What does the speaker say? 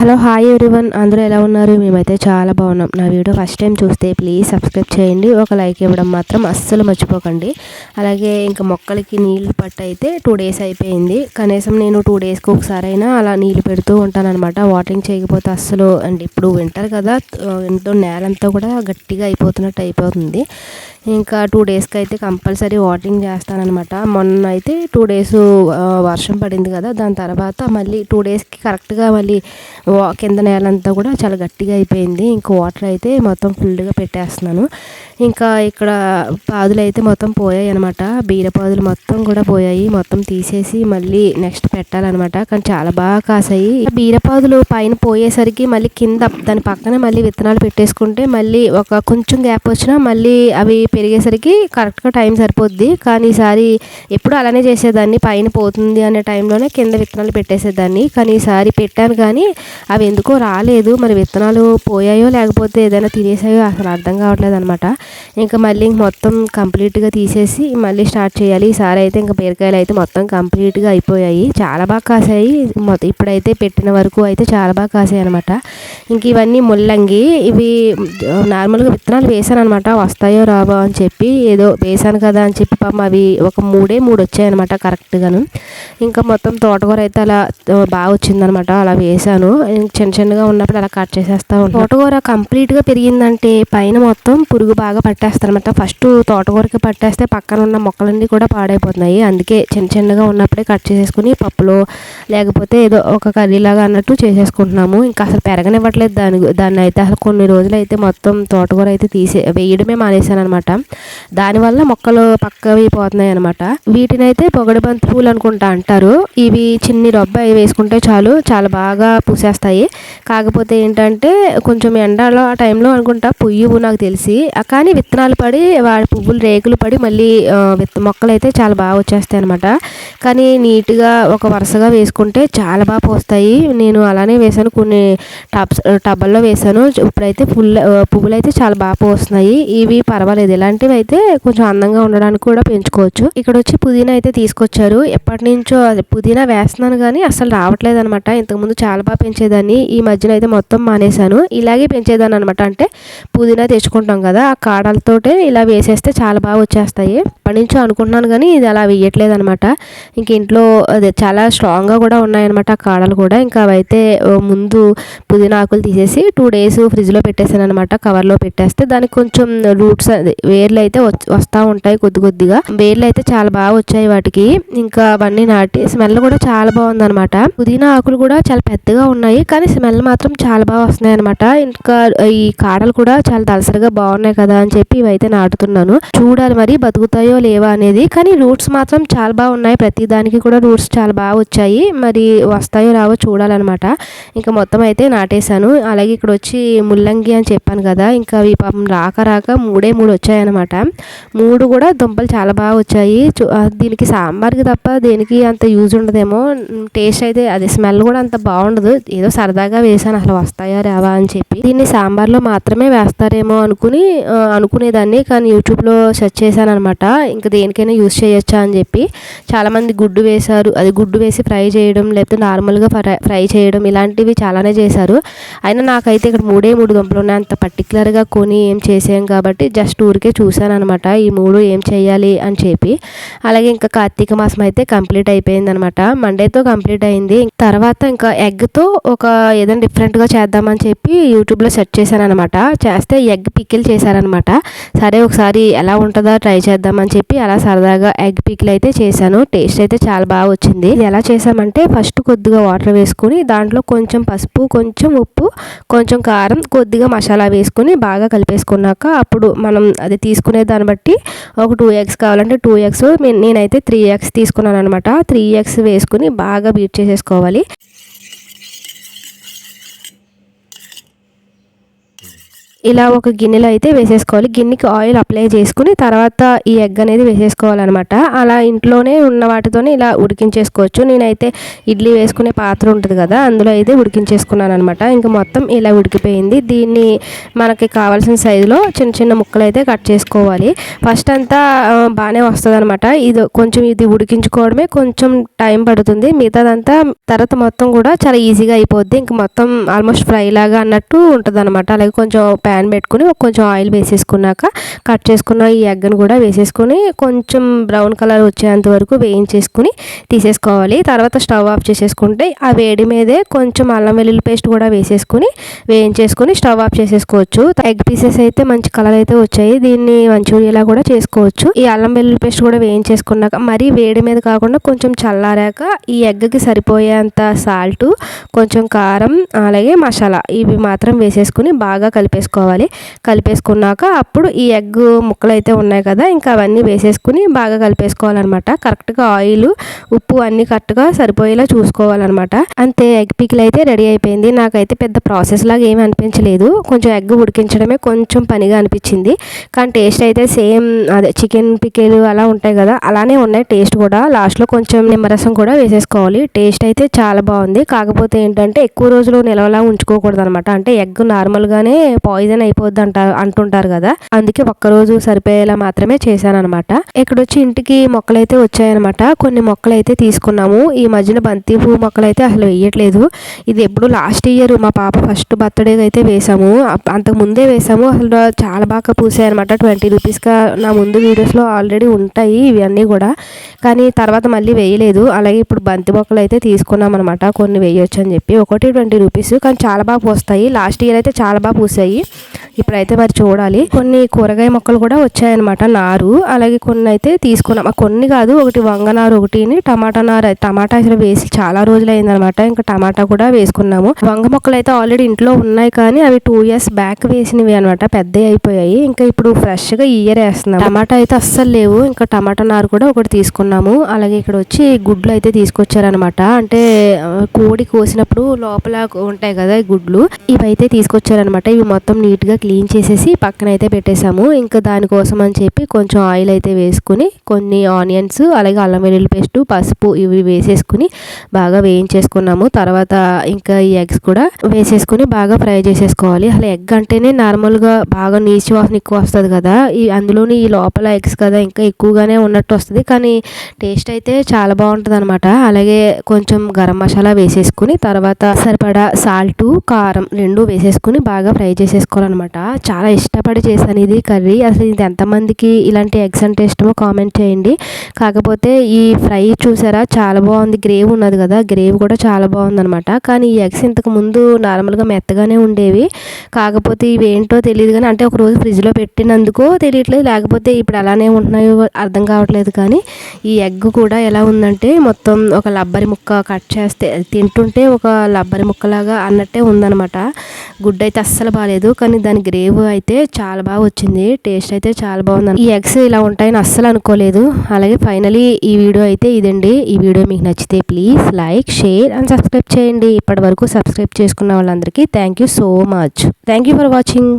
Hello hi everyone. అందరూ ఎలా ఉన్నారు? మేమైతే చాలా బాగున్నాం. నా వీడియో ఫస్ట్ టైం చూస్తే ప్లీజ్ సబ్స్క్రైబ్ చేయండి. ఒక లైక్ ఇవ్వడం మాత్రం అస్సలు మర్చిపోకండి. అలాగే ఇంకా మొక్కలకి నీళ్ళు పట్టు అయితే టూ డేస్ అయిపోయింది. కనీసం నేను టూ డేస్కి ఒకసారి అయినా అలా నీళ్ళు పెడుతూ ఉంటానన్నమాట. వాటరింగ్ చేయకపోతే అస్సలు అండ్ ఇప్పుడు వింటర్ కదా ఎంతో నేలంతా కూడా గట్టిగా అయిపోతున్నట్టు అయిపోతుంది. ఇంకా టూ డేస్కి అయితే కంపల్సరీ వాటరింగ్ చేస్తానమాట మొన్న అయితే టూ డేస్ వర్షం పడింది కదా దాని తర్వాత మళ్ళీ టూ డేస్కి కరెక్ట్గా మళ్ళీ కింద నేలంతా కూడా చాలా గట్టిగా అయిపోయింది. ఇంకా వాటర్ అయితే మొత్తం ఫుల్గా పెట్టేస్తున్నాను. ఇంకా ఇక్కడ పాదులు అయితే మొత్తం పోయాయి అనమాట బీరపాదులు మొత్తం కూడా పోయాయి. మొత్తం తీసేసి మళ్ళీ నెక్స్ట్ పెట్టాలన్నమాట. కానీ చాలా బాగా కాసాయి. బీరపాదులు పైన పోయేసరికి మళ్ళీ కింద దాని పక్కనే మళ్ళీ విత్తనాలు పెట్టేసుకుంటే మళ్ళీ ఒక కొంచెం గ్యాప్ వచ్చినా మళ్ళీ అవి పెరిగేసరికి కరెక్ట్గా టైం సరిపోద్ది. కానీ ఈసారి ఎప్పుడు అలానే చేసేదాన్ని. పైన పోతుంది అనే టైంలోనే కింద విత్తనాలు పెట్టేసేదాన్ని. కానీ ఈసారి పెట్టాను కానీ అవి ఎందుకో రాలేదు. మరి విత్తనాలు పోయాయో లేకపోతే ఏదైనా తినేసాయో అసలు అర్థం కావట్లేదు అనమాట ఇంకా మళ్ళీ మొత్తం కంప్లీట్గా తీసేసి మళ్ళీ స్టార్ట్ చేయాలి. ఈసారి అయితే ఇంకా బీరకాయలు అయితే మొత్తం కంప్లీట్గా అయిపోయాయి. చాలా బాగా కాసాయి. మొత్తం ఇప్పుడైతే పెట్టిన వరకు అయితే చాలా బాగా కాసాయి అనమాట ఇంక ఇవన్నీ ముల్లంగి ఇవి నార్మల్గా విత్తనాలు వేసాను అనమాట వస్తాయో రావో అని చెప్పి ఏదో వేసాను కదా అని చెప్పి పాపం అవి ఒక మూడే మూడు వచ్చాయన్నమాట కరెక్ట్గాను. ఇంకా మొత్తం తోటకూర అయితే అలా బాగా వచ్చిందనమాట అలా వేసాను. చిన్న చిన్నగా ఉన్నప్పుడు అలా కట్ చేసేస్తా ఉంటాను తోటకూర కంప్లీట్గా పెరిగిందంటే పైన మొత్తం పురుగు బాగా పట్టేస్తారనమాట ఫస్ట్ తోటకూరకి పట్టేస్తే పక్కన ఉన్న మొక్కలన్నీ కూడా పాడైపోతున్నాయి. అందుకే చిన్న చిన్నగా ఉన్నప్పుడే కట్ చేసేసుకుని పప్పులో లేకపోతే ఏదో ఒక కర్రీలాగా అన్నట్టు చేసేసుకుంటున్నాము. ఇంకా అసలు పెరగనివ్వట్లేదు దాని దాన్ని అయితే అసలు కొన్ని రోజులు అయితే మొత్తం తోటకూర అయితే తీసే వేయడమే మానేశాను అనమాట దానివల్ల మొక్కలు పక్కవి పోతున్నాయి అనమాట వీటిని అయితే పొగడి బంతి పూలు అనుకుంటా అంటారు. ఇవి చిన్ని రొబ్బాయి వేసుకుంటే చాలు చాలా బాగా పూసేస్తాయి. కాకపోతే ఏంటంటే కొంచెం ఎండలో ఆ టైంలో అనుకుంటా పుయ్యవు నాకు తెలిసి. అక్క కానీ విత్తనాలు పడి వాడి పువ్వులు రేకులు పడి మళ్ళీ విత్త మొక్కలు అయితే చాలా బాగా వచ్చేస్తాయి అనమాట కానీ నీట్గా ఒక వరుసగా వేసుకుంటే చాలా బాగా పోస్తాయి. నేను అలానే వేసాను కొన్ని టబ్స్ టబ్బల్లో వేసాను ఇప్పుడైతే ఫుల్ పువ్వులు అయితే చాలా బాగా పోస్తున్నాయి. ఇవి పర్వాలేదు ఇలాంటివి అయితే కొంచెం అందంగా ఉండడానికి కూడా పెంచుకోవచ్చు. ఇక్కడ వచ్చి పుదీనా అయితే తీసుకొచ్చారు. ఎప్పటి నుంచో పుదీనా వేస్తున్నాను కానీ అసలు రావట్లేదు అనమాట ఇంతకుముందు చాలా బాగా పెంచేదాన్ని. ఈ మధ్యన అయితే మొత్తం మానేశాను. ఇలాగే పెంచేదాన్ని అనమాట అంటే పుదీనా తెచ్చుకుంటాం కదా ఆ కాడలతోటే ఇలా వేసేస్తే చాలా బాగా వచ్చేస్తాయి. పండించు నుంచో అనుకుంటున్నాను కానీ ఇది అలా వేయట్లేదు అనమాట ఇంక ఇంట్లో అదే చాలా స్ట్రాంగ్గా కూడా ఉన్నాయన్నమాట ఆ కాడలు కూడా. ఇంకా అవైతే ముందు పుదీనా ఆకులు తీసేసి టూ డేస్ ఫ్రిడ్జ్లో పెట్టేసాను అనమాట కవర్లో పెట్టేస్తే దానికి కొంచెం రూట్స్ వేర్లు అయితే వస్తూ ఉంటాయి కొద్ది కొద్దిగా. వేర్లు అయితే చాలా బాగా వచ్చాయి వాటికి. ఇంకా అవన్నీ నాటి స్మెల్ కూడా చాలా బాగుంది అనమాట పుదీనా ఆకులు కూడా చాలా పెద్దగా ఉన్నాయి కానీ స్మెల్ మాత్రం చాలా బాగా వస్తున్నాయి అనమాట ఇంకా ఈ కాడలు కూడా చాలా దలసరిగా బాగున్నాయి కదా. అని చెప్పి ఇవైతే నాటుతున్నాను. చూడాలి మరి బతుకుతాయో లేవా అనేది. కానీ రూట్స్ మాత్రం చాలా బాగా ఉన్నాయి ప్రతి దానికి కూడా రూట్స్ చాలా బాగా వచ్చాయి. మరి వస్తాయో రావో చూడాలన్నమాట. ఇంకా మొత్తం అయితే నాటేశాను. అలాగే ఇక్కడ వచ్చి ముల్లంగి అని చెప్పాను కదా. ఇంకా అవి పాపం రాక రాక మూడే మూడు వచ్చాయన్నమాట. మూడు కూడా దుంపలు చాలా బాగా వచ్చాయి. దీనికి సాంబార్కి తప్ప దేనికి అంత యూజ్ ఉండదేమో. టేస్ట్ అయితే అది స్మెల్ కూడా అంత బాగుండదు. ఏదో సరదాగా వేసాను అసలు వస్తాయా రావా అని చెప్పి. దీన్ని సాంబార్లో మాత్రమే వేస్తారేమో అనుకుని అనుకునేదాన్ని కానీ యూట్యూబ్లో సెర్చ్ చేశాను అనమాట ఇంకా దేనికైనా యూస్ చేయొచ్చా అని చెప్పి. చాలామంది గుడ్డు వేశారు. అది గుడ్డు వేసి ఫ్రై చేయడం లేకపోతే నార్మల్గా ఫ్రై ఫ్రై చేయడం ఇలాంటివి చాలానే చేశారు. అయినా నాకైతే ఇక్కడ మూడే మూడు దుంపలు ఉన్నాయి. అంత పర్టికులర్గా కొని ఏం చేసాం కాబట్టి జస్ట్ ఊరికే చూశాను అనమాట ఈ మూడు ఏం చేయాలి అని చెప్పి. అలాగే ఇంకా కార్తీక మాసం అయితే కంప్లీట్ అయిపోయింది అనమాట మండేతో కంప్లీట్ అయింది. తర్వాత ఇంకా ఎగ్తో ఒక ఏదైనా డిఫరెంట్గా చేద్దామని చెప్పి యూట్యూబ్లో సెర్చ్ చేశాను అనమాట చేస్తే ఎగ్ పికిల్ చేశారనమాట సరే ఒకసారి ఎలా ఉంటుందో ట్రై చేద్దామని చెప్పి అలా సరదాగా ఎగ్ పీక్లు అయితే చేశాను. టేస్ట్ అయితే చాలా బాగా వచ్చింది. ఇది ఎలా చేసామంటే ఫస్ట్ కొద్దిగా వాటర్ వేసుకుని దాంట్లో కొంచెం పసుపు కొంచెం ఉప్పు కొంచెం కారం కొద్దిగా మసాలా వేసుకుని బాగా కలిపేసుకున్నాక అప్పుడు మనం అది తీసుకునే దాన్ని బట్టి ఒక టూ ఎగ్స్ కావాలంటే టూ ఎగ్స్ నేనైతే త్రీ ఎగ్స్ తీసుకున్నాను అనమాట త్రీ ఎగ్స్ వేసుకుని బాగా బీట్ చేసేసుకోవాలి. ఇలా ఒక గిన్నెలో అయితే వేసేసుకోవాలి. గిన్నెకి ఆయిల్ అప్లై చేసుకుని తర్వాత ఈ ఎగ్ అనేది వేసేసుకోవాలన్నమాట. అలా ఇంట్లోనే ఉన్న వాటితోనే ఇలా ఉడికించేసుకోవచ్చు. నేనైతే ఇడ్లీ వేసుకునే పాత్ర ఉంటుంది కదా అందులో అయితే ఉడికించేసుకున్నాను అనమాట ఇంకా మొత్తం ఇలా ఉడికిపోయింది. దీన్ని మనకి కావాల్సిన సైజులో చిన్న చిన్న ముక్కలు అయితే కట్ చేసుకోవాలి. ఫస్ట్ అంతా బాగానే వస్తుంది అనమాట ఇది కొంచెం ఇది ఉడికించుకోవడమే కొంచెం టైం పడుతుంది. మిగతాదంతా తర్వాత మొత్తం కూడా చాలా ఈజీగా అయిపోద్ది. ఇంక మొత్తం ఆల్మోస్ట్ ఫ్రై లాగా అన్నట్టు ఉంటుంది అనమాట అలాగే కొంచెం ప్యాన్ పెట్టుకుని కొంచెం ఆయిల్ వేసేసుకున్నాక కట్ చేసుకున్న ఈ ఎగ్ని కూడా వేసేసుకొని కొంచెం బ్రౌన్ కలర్ వచ్చేంత వరకు వేయించేసుకుని తీసేసుకోవాలి. తర్వాత స్టవ్ ఆఫ్ చేసేసుకుంటే ఆ వేడి మీదే కొంచెం అల్లం వెల్లుల్లి పేస్ట్ కూడా వేసేసుకుని వేయించేసుకుని స్టవ్ ఆఫ్ చేసేసుకోవచ్చు. ఎగ్ పీసెస్ అయితే మంచి కలర్ అయితే వచ్చాయి. దీన్ని మంచూరియాలా కూడా చేసుకోవచ్చు. ఈ అల్లం వెల్లుల్లి పేస్ట్ కూడా వేయించేసుకున్నాక మరీ వేడి మీద కాకుండా కొంచెం చల్లారాక ఈ ఎగ్కి సరిపోయేంత సాల్ట్ కొంచెం కారం అలాగే మసాలా ఇవి మాత్రం వేసేసుకుని బాగా కలిపేసుకోవాలి. కలిపేసుకున్నాక అప్పుడు ఈ ఎగ్ ముక్కలు అయితే ఉన్నాయి కదా ఇంకా అవన్నీ వేసేసుకుని బాగా కలిపేసుకోవాలన్నమాట. కరెక్ట్గా ఆయిల్ ఉప్పు అన్నీ కరెక్ట్గా సరిపోయేలా చూసుకోవాలన్నమాట. అంతే ఎగ్ పికిల్ అయితే రెడీ అయిపోయింది. నాకైతే పెద్ద ప్రాసెస్ లాగా ఏమీ అనిపించలేదు. కొంచెం ఎగ్ ఉడికించడమే కొంచెం పనిగా అనిపించింది. కానీ టేస్ట్ అయితే సేమ్ అదే చికెన్ పికిల్ అలా ఉంటాయి కదా అలానే ఉన్నాయి టేస్ట్ కూడా. లాస్ట్లో కొంచెం నిమ్మరసం కూడా వేసేసుకోవాలి. టేస్ట్ అయితే చాలా బాగుంది. కాకపోతే ఏంటంటే ఎక్కువ రోజులు నిలవలా ఉంచుకోకూడదు అనమాట అంటే ఎగ్ నార్మల్గానే పాయిజన్ అయిపోద్ది అంట అంటుంటారు కదా. అందుకే ఒక్కరోజు సరిపోయేలా మాత్రమే చేశానమాట ఇక్కడ వచ్చి ఇంటికి మొక్కలైతే వచ్చాయన్నమాట. కొన్ని మొక్కలు అయితే తీసుకున్నాము. ఈ మధ్యన బంతి పువ్వు మొక్కలు అయితే అసలు వేయట్లేదు. ఇది ఎప్పుడు లాస్ట్ ఇయర్ మా పాప ఫస్ట్ బర్త్డే అయితే వేసాము. అంతకు ముందే వేసాము. అసలు చాలా బాగా పూసాయి అనమాట ట్వంటీ రూపీస్గా నా ముందు వీడియోస్లో ఆల్రెడీ ఉంటాయి ఇవన్నీ కూడా. కానీ తర్వాత మళ్ళీ వేయలేదు. అలాగే ఇప్పుడు బంతి మొక్కలు అయితే తీసుకున్నాం అనమాట కొన్ని వేయొచ్చు అని చెప్పి. ఒకటి ట్వంటీ రూపీస్. కానీ చాలా బాగా పూస్తాయి. లాస్ట్ ఇయర్ అయితే చాలా బాగా పూసాయి. ఇప్పుడైతే మరి చూడాలి. కొన్ని కూరగాయ మొక్కలు కూడా వచ్చాయన్నమాట నారు. అలాగే కొన్ని అయితే తీసుకున్నాం. కొన్ని కాదు ఒకటి వంగ నారు ఒకటి టమాటా నారు టమాటా అసలు వేసి చాలా రోజులు అయిందనమాట ఇంకా టమాటా కూడా వేసుకున్నాము. వంగ మొక్కలు అయితే ఆల్రెడీ ఇంట్లో ఉన్నాయి కానీ అవి టూ ఇయర్స్ బ్యాక్ వేసినవి అనమాట పెద్ద అయిపోయాయి. ఇంకా ఇప్పుడు ఫ్రెష్గా ఇయర్ వేస్తున్నాం టమాటా అయితే అస్సలు లేవు. ఇంకా టమాటా నారు కూడా ఒకటి తీసుకున్నాము. అలాగే ఇక్కడ వచ్చి గుడ్లు అయితే తీసుకొచ్చారనమాట అంటే కోడి కోసినప్పుడు లోపల ఉంటాయి కదా గుడ్లు. ఇవైతే తీసుకొచ్చారనమాట ఇవి మొత్తం నీట్గా క్లీన్ చేసేసి పక్కన అయితే పెట్టేశాము. ఇంకా దానికోసం అని చెప్పి కొంచెం ఆయిల్ అయితే వేసుకుని కొన్ని ఆనియన్స్ అలాగే అల్లం వెల్లుల్లి పేస్ట్ పసుపు ఇవి వేసేసుకుని బాగా వేయించేసుకున్నాము. తర్వాత ఇంకా ఈ ఎగ్స్ కూడా వేసేసుకుని బాగా ఫ్రై చేసేసుకోవాలి. అసలు ఎగ్ అంటేనే నార్మల్గా బాగా నీచు వాసన ఎక్కువ వస్తుంది కదా. ఈ అందులోని ఈ లోపల ఎగ్స్ కదా ఇంకా ఎక్కువగానే ఉన్నట్టు వస్తుంది. కానీ టేస్ట్ అయితే చాలా బాగుంటుంది అనమాట అలాగే కొంచెం గరం మసాలా వేసేసుకుని తర్వాత సరిపడా సాల్ట్ కారం రెండు వేసేసుకుని బాగా ఫ్రై చేసేసుకోవాలన్నమాట. చాలా ఇష్టపడి చేశాను ఇది కర్రీ. అసలు ఇది ఎంతమందికి ఇలాంటి ఎగ్స్ అంటే ఇష్టమో కామెంట్ చేయండి. కాకపోతే ఈ ఫ్రై చూసారా? చాలా బాగుంది. గ్రేవ్ ఉన్నది కదా? గ్రేవ్ కూడా చాలా బాగుందనమాట కానీ ఈ ఎగ్స్ ఇంతకు ముందు నార్మల్గా మెత్తగానే ఉండేవి. కాకపోతే ఇవి ఏంటో తెలియదు కానీ అంటే ఒకరోజు ఫ్రిడ్జ్లో పెట్టినందుకో తెలియట్లేదు. లేకపోతే ఇప్పుడు అలానే ఉంటున్నాయో అర్థం కావట్లేదు కానీ ఈ ఎగ్ కూడా ఎలా ఉందంటే మొత్తం ఒక లబ్బరి ముక్క కట్ చేస్తే తింటుంటే ఒక లబ్బరి ముక్కలాగా అన్నట్టే ఉందనమాట గుడ్డ అయితే అస్సలు బాగాలేదు కానీ దాని దాని గ్రేవ్ అయితే చాలా బాగా వచ్చింది. టేస్ట్ అయితే చాలా బాగుంది ఈ ఎగ్స్ ఇలా ఉంటాయని అస్సలు అనుకోలేదు. అలాగే ఫైనలీ ఈ వీడియో అయితే ఇదండి. ఈ వీడియో మీకు నచ్చితే please like share and subscribe చేయండి. ఇప్పటి వరకు సబ్స్క్రైబ్ చేసుకున్న వాళ్ళందరికీ thank you so much. Thank you for watching.